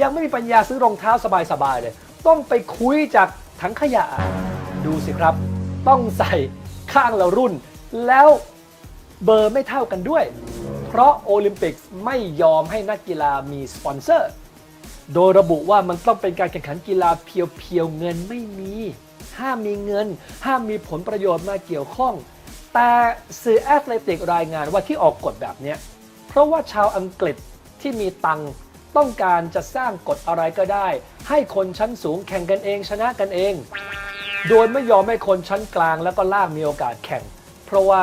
ยังไม่มีปัญญาซื้อรองเท้าสบายๆเลย ต้องไปคุยจากถังขยะ ดูสิครับ ต้องใส่ข้างละรุ่น แล้วเบอร์ไม่เท่ากันด้วย เพราะโอลิมปิกไม่ยอมให้นักกีฬามีสปอนเซอร์ โดยระบุว่ามันต้องเป็นการแข่งขันกีฬาเพียวๆเงินไม่มี ห้ามมีเงิน ห้ามมีผลประโยชน์มาเกี่ยวข้อง แต่สื่อแอตเลติกรายงานว่าที่ออกกฎแบบนี้เพราะว่าชาวอังกฤษที่มีตังค์ ต้องการจะสร้างกฎอะไรก็ได้ ให้คนชั้นสูงแข่งกันเองชนะกันเอง โดยไม่ยอมให้คนชั้นกลางแล้วก็ล่างมีโอกาสแข่ง เพราะว่า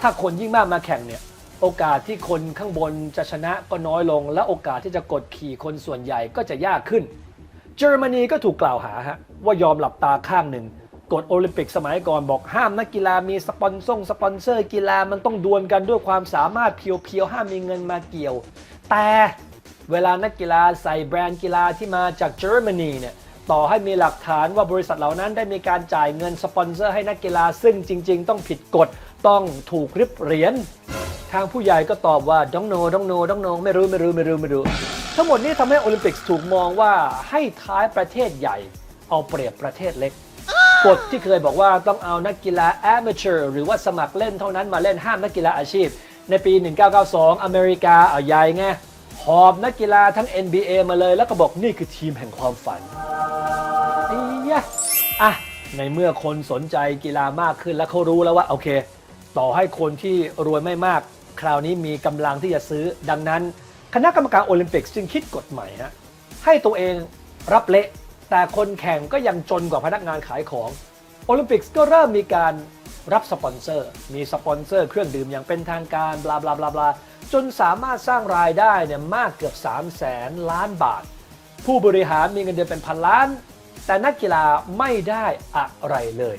ถ้าคนยิ่งมากมาแข่งเนี่ยโอกาสที่คนข้างบนจะชนะก็น้อยลง และโอกาสที่จะกดขี่คนส่วนใหญ่ก็จะยากขึ้น เยอรมนีก็ถูกกล่าวหาฮะว่ายอมหลับตาข้างหนึ่งกฎโอลิมปิกสมัยก่อนบอกห้ามนักกีฬามีสปอนซ่งสปอนเซอร์กีฬามันต้องดวลกันด้วยความสามารถเพียวๆห้ามมีเงินมาเกี่ยว แต่ เวลานักกีฬาใส่แบรนด์กีฬาที่มาจากเยอรมนีเนี่ยต่อให้มีหลักฐานว่าบริษัทเหล่านั้นได้มีการจ่ายเงินสปอนเซอร์ให้นักกีฬาซึ่งจริง ๆ ต้องผิดกฎต้องถูกริบเหรียญทางผู้ใหญ่ก็ตอบว่าดองโนดองโนดองโนไม่รู้ไม่รู้ไม่รู้ไม่รู้ทั้งหมดนี้ทำให้โอลิมปิกถูกมองว่าให้ท้ายประเทศใหญ่ เอาเปรียบประเทศเล็กกฎที่เคยบอกว่าต้องเอานักกีฬา amateur หรือว่าสมัครเล่นเท่านั้นมาเล่นห้ามนักกีฬาอาชีพ ในปี 1992 อเมริกาเอาใหญ่ไง หอบนักกีฬาทั้ง NBA มาเลย แล้วก็บอกนี่คือทีมแห่งความฝันอียะอะ ในเมื่อคนสนใจกีฬามากขึ้นแล้วเขารู้แล้วว่า โอเค ต่อให้คนที่รวยไม่มาก คราวนี้มีกำลังที่จะซื้อ ดังนั้น คณะกรรมการโอลิมปิกจึงคิดกฎใหม่ฮะให้ตัวเองรับเละ แต่คนแข่งก็ยังจนกว่าพนักงานขายของโอลิมปิกก็เริ่มมีการรับสปอนเซอร์ มีสปอนเซอร์เครื่องดื่มอย่างเป็นทางการ บลาบลาบลาบลา จนสามารถสร้างรายได้เนี่ยมากเกือบ 3 0 0แสนล้านบาท ผู้บริหารมีเงินเดือนเป็นพันล้าน แต่นักกีฬาไม่ได้อะไรเลย